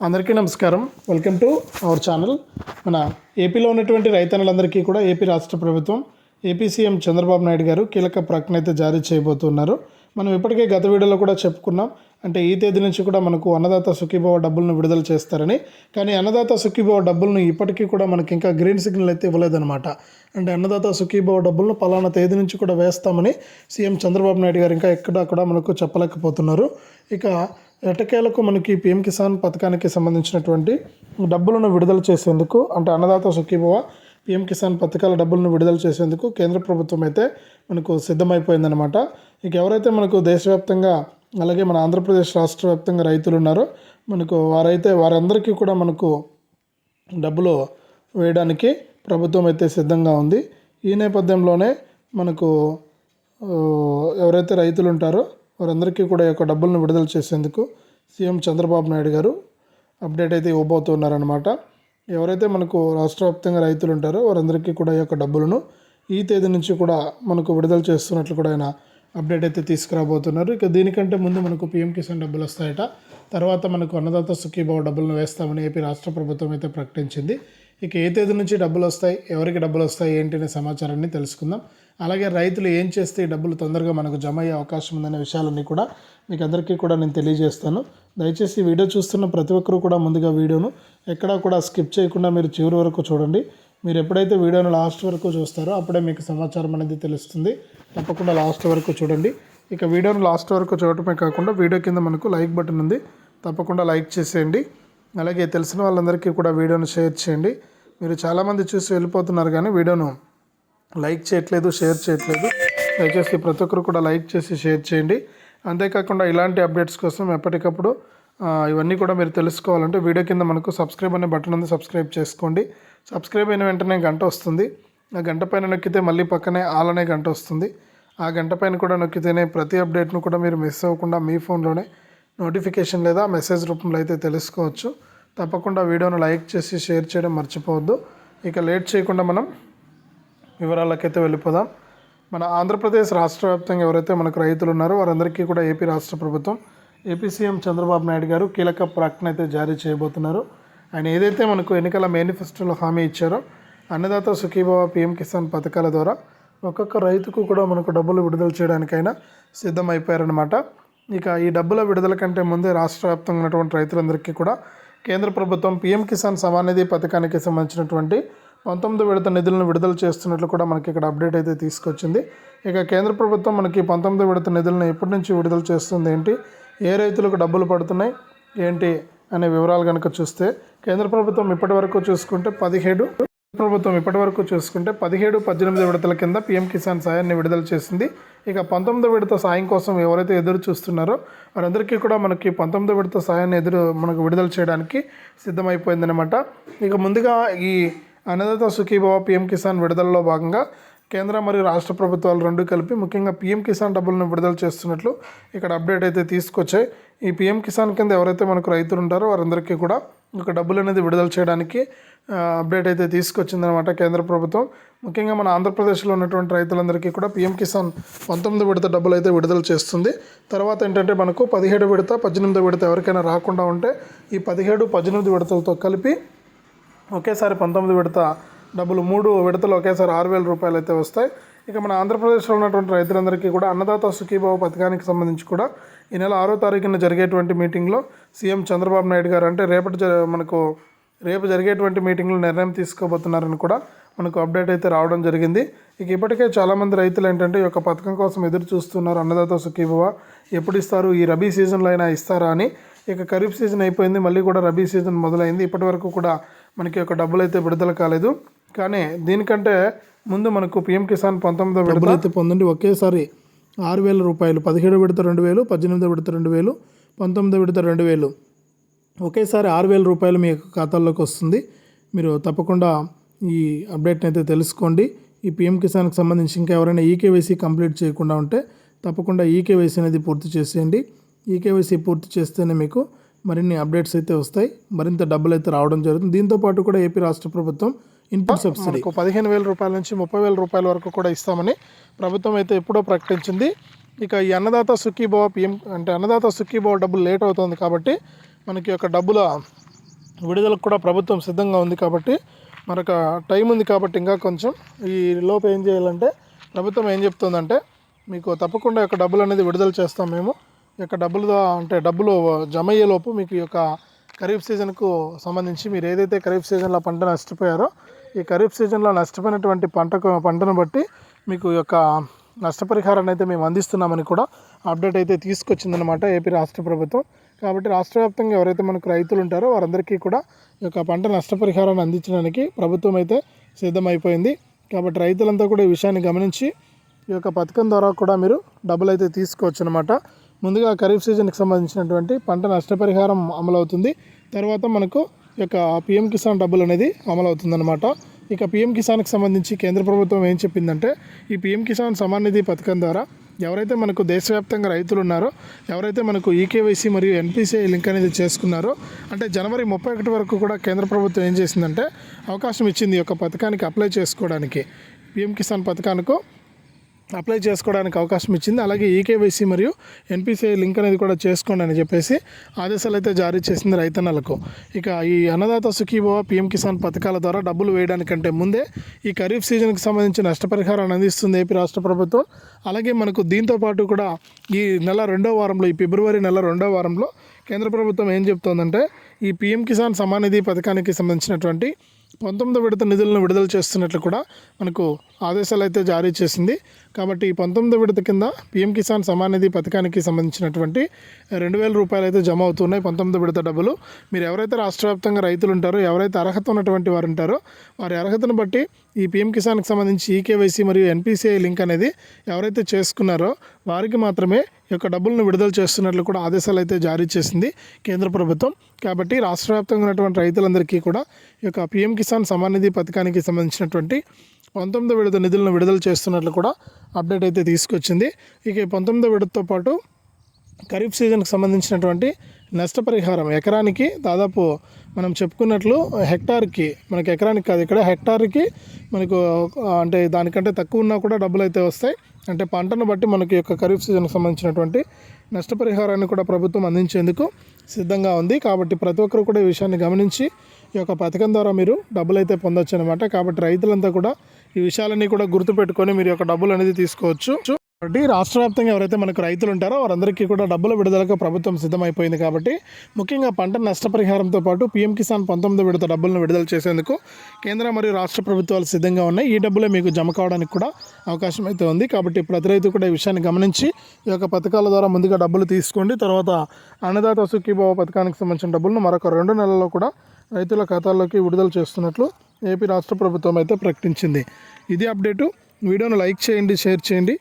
అందరికీ నమస్కారం. Welcome to our channel మన ఏపీలో ఉన్నటువంటి రైతన్నులందరికీ కూడా ఏపీ రాష్ట్ర ప్రభుత్వం ఏపీ సీఎం చంద్రబాబు నాయుడు గారు కీలక ప్రకటన అయితే జారీ చేయబోతున్నారు. మనం ఇప్పటికే గత వీడియోలో కూడా చెప్పుకున్నాం. అంటే ఈ తేదీ నుంచి కూడా మనకు అన్నదాత సుఖీభావ డబ్బులను విడుదల చేస్తారని. కానీ అన్నదాత సుఖీభావ డబ్బులను ఇప్పటికీ కూడా మనకి ఇంకా గ్రీన్ సిగ్నల్ అయితే ఇవ్వలేదన్నమాట. అంటే అన్నదాత సుఖీభావ డబ్బులను పలానా తేదీ నుంచి కూడా వేస్తామని సీఎం చంద్రబాబు నాయుడు గారు ఇంకా ఎక్కడా కూడా మనకు చెప్పలేకపోతున్నారు. ఇక ఎటకేలకు మనకి పిఎం కిసాన్ పథకానికి సంబంధించినటువంటి డబ్బులను విడుదల చేసేందుకు అంటే అన్నదాత సుఖీభావ పిఎం కిసాన్ పథకాల డబ్బులను విడుదల చేసేందుకు కేంద్ర ప్రభుత్వం అయితే మనకు సిద్ధమైపోయిందనమాట ఇక ఎవరైతే మనకు దేశవ్యాప్తంగా అలాగే మన ఆంధ్రప్రదేశ్ రాష్ట్ర వ్యాప్తంగా రైతులు ఉన్నారో మనకు వారైతే వారందరికీ కూడా మనకు డబ్బులు వేయడానికి ప్రభుత్వం అయితే సిద్ధంగా ఉంది. ఈ నేపథ్యంలోనే మనకు ఎవరైతే రైతులు ఉంటారో వారందరికీ కూడా యొక్క డబ్బులను విడుదల చేసేందుకు సీఎం చంద్రబాబు నాయుడు గారు అప్డేట్ అయితే ఇవ్వబోతున్నారనమాట ఎవరైతే మనకు రాష్ట్ర వ్యాప్తంగా రైతులు ఉంటారో వారందరికీ కూడా ఈ యొక్క డబ్బులను ఈ తేదీ నుంచి కూడా మనకు విడుదల చేస్తున్నట్లు కూడా ఆయన అప్డేట్ అయితే తీసుకురాబోతున్నారు. ఇక దీనికంటే ముందు మనకు పీఎం కిసాన్ డబ్బులు వస్తాయట. తర్వాత మనకు అన్నదాత సుఖీభావ డబ్బులను వేస్తామని ఏపీ రాష్ట్ర ప్రభుత్వం అయితే ప్రకటించింది. ఇక ఏ తేదీ నుంచి డబ్బులు వస్తాయి ఎవరికి డబ్బులు వస్తాయి ఏంటి అనే సమాచారాన్ని తెలుసుకుందాం. అలాగే రైతులు ఏం చేస్తే ఈ డబ్బులు తొందరగా మనకు జమ అయ్యే అవకాశం ఉందనే విషయాలన్నీ కూడా మీకు అందరికీ కూడా నేను తెలియజేస్తాను. దయచేసి వీడియో చూస్తున్న ప్రతి ఒక్కరూ కూడా ముందుగా వీడియోను ఎక్కడా కూడా స్కిప్ చేయకుండా మీరు చివరి వరకు చూడండి. మీరు ఎప్పుడైతే వీడియోను లాస్ట్ వరకు చూస్తారో అప్పుడే మీకు సమాచారం అనేది తెలుస్తుంది. తప్పకుండా లాస్ట్ వరకు చూడండి. ఇక వీడియోను లాస్ట్ వరకు చూడటమే కాకుండా వీడియో కింద మనకు లైక్ బటన్ ఉంది. తప్పకుండా లైక్ చేసేయండి. అలాగే తెలిసిన వాళ్ళందరికీ కూడా వీడియోను షేర్ చేయండి. మీరు చాలామంది చూసి వెళ్ళిపోతున్నారు కానీ వీడియోను లైక్ చేయట్లేదు షేర్ చేయట్లేదు. దయచేసి ప్రతి ఒక్కరు కూడా లైక్ చేసి షేర్ చేయండి. అంతేకాకుండా ఇలాంటి అప్డేట్స్ కోసం ఎప్పటికప్పుడు ఇవన్నీ కూడా మీరు తెలుసుకోవాలంటే వీడియో కింద మనకు సబ్స్క్రైబ్ అనే బటన్ ఉంది సబ్స్క్రైబ్ చేసుకోండి. సబ్స్క్రైబ్ అయిన వెంటనే గంట వస్తుంది. ఆ గంట పైన నొక్కితే మళ్ళీ పక్కనే ఆల్ అనే గంట వస్తుంది. ఆ గంట పైన కూడా నొక్కితేనే ప్రతి అప్డేట్ను కూడా మీరు మిస్ అవ్వకుండా మీ ఫోన్లోనే నోటిఫికేషన్ లేదా మెసేజ్ రూపంలో అయితే తెలుసుకోవచ్చు. తప్పకుండా వీడియోను లైక్ చేసి షేర్ చేయడం మర్చిపోవద్దు. ఇక లేట్ చేయకుండా మనం వివరాలకైతే వెళ్ళిపోదాం. మన ఆంధ్రప్రదేశ్ రాష్ట్ర వ్యాప్తంగా ఎవరైతే మనకు రైతులు ఉన్నారో వారందరికీ కూడా ఏపీ రాష్ట్ర ప్రభుత్వం ఏపీ సీఎం చంద్రబాబు నాయుడు గారు కీలక ప్రకటన అయితే జారీ చేయబోతున్నారు. ఆయన ఏదైతే మనకు ఎన్నికల మేనిఫెస్టోలో హామీ ఇచ్చారో అన్నదాత సుఖీభావ పిఎం కిసాన్ పథకాల ద్వారా ఒక్కొక్క రైతుకు కూడా మనకు డబ్బులు విడుదల చేయడానికైనా సిద్ధమైపోయారనమాట ఇక ఈ డబ్బుల విడుదల కంటే ముందే రాష్ట్ర వ్యాప్తంగా ఉన్నటువంటి రైతులందరికీ కూడా కేంద్ర ప్రభుత్వం పీఎం కిసాన్ సమానిధి పథకానికి సంబంధించినటువంటి పంతొమ్మిది విడత నిధులను విడుదల చేస్తున్నట్లు కూడా మనకి ఇక్కడ అప్డేట్ అయితే తీసుకొచ్చింది. ఇక కేంద్ర ప్రభుత్వం మనకి పంతొమ్మిది విడత నిధులను ఎప్పటి నుంచి విడుదల చేస్తుంది? ఏంటి? ఏ రైతులకు డబ్బులు పడుతున్నాయి? ఏంటి? అనే వివరాలు కనుక చూస్తే కేంద్ర ప్రభుత్వం ఇప్పటి వరకు చూసుకుంటే పదిహేడు ప్రభుత్వం ఇప్పటి వరకు చూసుకుంటే పదిహేడు పద్దెనిమిది విడతల కింద పీఎం కిసాన్ సాయాన్ని విడుదల చేసింది. ఇక పంతొమ్మిది విడత సాయం కోసం ఎవరైతే ఎదురు చూస్తున్నారో వారందరికీ కూడా మనకి పంతొమ్మిది విడత సాయాన్ని ఎదురు మనకు విడుదల చేయడానికి సిద్ధమైపోయిందనమాట ఇక ముందుగా ఈ అన్నదాత సుఖీభావ పీఎం కిసాన్ విడుదలలో భాగంగా కేంద్ర మరియు రాష్ట్ర ప్రభుత్వాలు రెండు కలిపి ముఖ్యంగా పీఎం కిసాన్ డబ్బులను విడుదల చేస్తున్నట్లు ఇక్కడ అప్డేట్ అయితే తీసుకొచ్చాయి. ఈ పీఎం కిసాన్ కింద ఎవరైతే మనకు రైతులు ఉంటారో వారందరికీ కూడా ఒక డబ్బులు అనేది విడుదల చేయడానికి అప్డేట్ అయితే తీసుకొచ్చిందనమాట కేంద్ర ప్రభుత్వం. ముఖ్యంగా మన ఆంధ్రప్రదేశ్లో ఉన్నటువంటి రైతులందరికీ కూడా పీఎం కిసాన్ పంతొమ్మిది విడత డబ్బులు అయితే విడుదల చేస్తుంది. తర్వాత ఏంటంటే మనకు పదిహేడు విడత పద్దెనిమిది విడత ఎవరికైనా రాకుండా ఉంటే ఈ పదిహేడు పద్దెనిమిది విడతలతో కలిపి ఒకేసారి పంతొమ్మిది విడత డబ్బులు మూడు విడతలు ఒకేసారి ఆరు వేల రూపాయలు అయితే వస్తాయి. ఇక మన ఆంధ్రప్రదేశ్లో ఉన్నటువంటి రైతులందరికీ కూడా అన్నదాత సుఖీభావ పథకానికి సంబంధించి కూడా ఈ నెల ఆరో తారీఖున జరిగేటువంటి మీటింగ్లో సీఎం చంద్రబాబు నాయుడు గారు అంటే రేపటి జ- మనకు రేపు జరిగేటువంటి మీటింగ్లో నిర్ణయం తీసుకోబోతున్నారని కూడా మనకు అప్డేట్ అయితే రావడం జరిగింది. ఇక ఇప్పటికే చాలామంది రైతులు ఏంటంటే ఈ యొక్క పథకం కోసం ఎదురు చూస్తున్నారు. అన్నదాత సుఖీభవ ఎప్పుడు ఇస్తారు? ఈ రబీ సీజన్లో అయినా ఇస్తారా అని. ఇక ఖరీఫ్ సీజన్ అయిపోయింది. మళ్ళీ కూడా రబీ సీజన్ మొదలైంది. ఇప్పటి వరకు కూడా మనకి ఒక డబ్బులు అయితే విడుదల కాలేదు. కానీ దీనికంటే ముందు మనకు పిఎం కిసాన్ పంతొమ్మిదో విడుదల అయితే పొందండి. ఒకేసారి ఆరు వేల రూపాయలు పదిహేడు విడత రెండు వేలు పద్దెనిమిదో విడత రెండు వేలు పంతొమ్మిదో విడత రెండు వేలు. ఒకేసారి ఆరు వేల రూపాయలు మీ యొక్క ఖాతాల్లోకి వస్తుంది. మీరు తప్పకుండా ఈ అప్డేట్ని అయితే తెలుసుకోండి. ఈ పిఎం కిసాన్కి సంబంధించి ఇంకా ఎవరైనా ఈకేవైసీ కంప్లీట్ చేయకుండా ఉంటే తప్పకుండా ఈకేవైసీ అనేది పూర్తి చేసేయండి. ఈకేవైసీ పూర్తి చేస్తేనే మీకు మరిన్ని అప్డేట్స్ అయితే వస్తాయి. మరింత డబ్బులు అయితే రావడం జరుగుతుంది. దీంతో పాటు కూడా ఏపీ రాష్ట్ర ప్రభుత్వం ఇన్పుట్ సబ్సిడీ పదిహేను వేల రూపాయల నుంచి ముప్పై వేల రూపాయల వరకు కూడా ఇస్తామని ప్రభుత్వం అయితే ఎప్పుడో ప్రకటించింది. ఇక ఈ అన్నదాత సుఖీభావ పిఎం అంటే అన్నదాత సుఖీభావ డబ్బులు లేట్ అవుతుంది కాబట్టి మనకి యొక్క డబ్బుల విడుదలకు కూడా ప్రభుత్వం సిద్ధంగా ఉంది కాబట్టి మరొక టైం ఉంది కాబట్టి ఇంకా కొంచెం ఈ లోపు ఏం చేయాలంటే ప్రభుత్వం ఏం చెప్తుందంటే మీకు తప్పకుండా యొక్క డబ్బులు అనేది విడుదల చేస్తాం మేము. యొక్క డబ్బులు అంటే డబ్బులు జమ అయ్యేలోపు మీకు ఈ యొక్క ఖరీఫ్ సీజన్కు సంబంధించి మీరు ఏదైతే ఖరీఫ్ సీజన్లో పంట నష్టపోయారో ఈ ఖరీఫ్ సీజన్లో నష్టపోయినటువంటి పంటకు పంటను బట్టి మీకు ఈ యొక్క నష్టపరిహారాన్ని అయితే మేము అందిస్తున్నామని కూడా అప్డేట్ అయితే తీసుకొచ్చిందనమాట ఏపీ రాష్ట్ర ప్రభుత్వం. కాబట్టి రాష్ట్ర వ్యాప్తంగా ఎవరైతే మనకు రైతులు ఉంటారో వారందరికీ కూడా ఈ యొక్క పంట నష్టపరిహారాన్ని అందించడానికి ప్రభుత్వం అయితే సిద్ధమైపోయింది. కాబట్టి రైతులంతా కూడా ఈ విషయాన్ని గమనించి ఈ యొక్క పథకం ద్వారా కూడా మీరు డబ్బులు అయితే తీసుకోవచ్చు అనమాట ముందుగా ఖరీఫ్ సీజన్కి సంబంధించినటువంటి పంట నష్టపరిహారం అమలవుతుంది. తర్వాత మనకు ఈ యొక్క పిఎం కిసాన్ డబ్బులు అనేది అమలవుతుందన్నమాట. ఇక పిఎం కిసాన్కి సంబంధించి కేంద్ర ప్రభుత్వం ఏం చెప్పిందంటే ఈ పిఎం కిసాన్ సమాన్ నిధి పథకం ద్వారా ఎవరైతే మనకు దేశవ్యాప్తంగా రైతులు ఉన్నారో ఎవరైతే మనకు ఈకేవైసీ మరియు ఎన్పిసిఐ లింక్ అనేది చేసుకున్నారో అంటే జనవరి ముప్పై ఒకటి వరకు కూడా కేంద్ర ప్రభుత్వం ఏం చేసిందంటే అవకాశం ఇచ్చింది ఈ యొక్క పథకానికి అప్లై చేసుకోవడానికి. పిఎం కిసాన్ పథకానికి అప్లై చేసుకోవడానికి అవకాశం ఇచ్చింది. అలాగే ఈకేవైసీ మరియు ఎన్పిసిఐ లింక్ అనేది కూడా చేసుకోండి అని చెప్పేసి ఆదేశాలు అయితే జారీ చేసింది రైతన్నలకు. ఇక ఈ అన్నదాత సుఖీభవ పిఎం కిసాన్ పథకాల ద్వారా డబ్బులు వేయడానికంటే ముందే ఈ ఖరీఫ్ సీజన్కి సంబంధించి నష్టపరిహారాన్ని అందిస్తుంది ఏపీ రాష్ట్ర ప్రభుత్వం. అలాగే మనకు దీంతో పాటు కూడా ఈ నెల రెండో వారంలో ఈ ఫిబ్రవరి నెల రెండో వారంలో కేంద్ర ప్రభుత్వం ఏం చెప్తోందంటే ఈ పిఎం కిసాన్ సమానిధి పథకానికి సంబంధించినటువంటి పంతొమ్మిదో విడత నిధులను విడుదల చేస్తున్నట్లు కూడా మనకు ఆదేశాలు అయితే జారీ చేసింది. కాబట్టి ఈ పంతొమ్మిదో విడత కింద పిఎం కిసాన్ సమాన్ నిధి పథకానికి సంబంధించినటువంటి రెండు వేల రూపాయలు అయితే జమ అవుతున్నాయి పంతొమ్మిదో విడత డబ్బులు. మీరు ఎవరైతే రాష్ట్ర వ్యాప్తంగా రైతులు ఉంటారో ఎవరైతే అర్హత ఉన్నటువంటి వారు ఉంటారో వారి అర్హతను బట్టి ఈ పిఎం కిసాన్కి సంబంధించి ఈకేవైసీ మరియు ఎన్పిసిఐ లింక్ అనేది ఎవరైతే చేసుకున్నారో వారికి మాత్రమే ఈ యొక్క డబ్బులను విడుదల చేస్తున్నట్లు కూడా ఆదేశాలు అయితే జారీ చేసింది కేంద్ర ప్రభుత్వం. కాబట్టి రాష్ట్ర వ్యాప్తంగా ఉన్నటువంటి రైతులందరికీ కూడా ఈ యొక్క పిఎం కిసాన్ సమాన్ నిధి పథకానికి సంబంధించినటువంటి పంతొమ్మిదో విడత నిధులను విడుదల చేస్తున్నట్లు కూడా అప్డేట్ అయితే తీసుకొచ్చింది. ఇక పంతొమ్మిదో విడతతో పాటు ఖరీఫ్ సీజన్కి సంబంధించినటువంటి నష్టపరిహారం ఎకరానికి దాదాపు మనం చెప్పుకున్నట్లు హెక్టార్కి మనకి ఎకరానికి కాదు ఇక్కడ హెక్టార్కి మనకు అంటే దానికంటే తక్కువ ఉన్నా కూడా డబ్బులు అయితే వస్తాయి. అంటే పంటను బట్టి మనకి యొక్క ఖరీఫ్ సీజన్కి సంబంధించినటువంటి నష్టపరిహారాన్ని కూడా ప్రభుత్వం అందించేందుకు సిద్ధంగా ఉంది. కాబట్టి ప్రతి ఒక్కరు కూడా ఈ విషయాన్ని గమనించి ఈ యొక్క పథకం ద్వారా మీరు డబ్బులు అయితే పొందొచ్చు అనమాట కాబట్టి రైతులంతా కూడా ఈ విషయాలన్నీ కూడా గుర్తుపెట్టుకొని మీరు యొక్క డబ్బులు అనేది తీసుకోవచ్చు. కాబట్టి రాష్ట్ర వ్యాప్తంగా ఎవరైతే మనకు రైతులు ఉంటారో వారందరికీ కూడా డబ్బుల విడుదలకు ప్రభుత్వం సిద్ధమైపోయింది కాబట్టి ముఖ్యంగా పంట నష్టపరిహారంతో పాటు పీఎం కిసాన్ పంతొమ్మిది విడత డబ్బులను విడుదల చేసేందుకు కేంద్ర మరియు రాష్ట్ర ప్రభుత్వాలు సిద్ధంగా ఉన్నాయి. ఈ డబ్బులే మీకు జమ కావడానికి కూడా అవకాశం అయితే ఉంది. కాబట్టి ప్రతి రైతు కూడా ఈ విషయాన్ని గమనించి ఈ యొక్క పథకాల ద్వారా ముందుగా డబ్బులు తీసుకోండి. తర్వాత అన్నదాత సుఖీభావ పథకానికి సంబంధించిన డబ్బులను మరొక రెండు నెలల్లో కూడా రైతుల ఖాతాల్లోకి విడుదల చేస్తున్నట్లు ఏపీ రాష్ట్ర ప్రభుత్వం అయితే ప్రకటించింది. ఇది అప్డేటు. వీడియోను లైక్ చేయండి షేర్ చేయండి.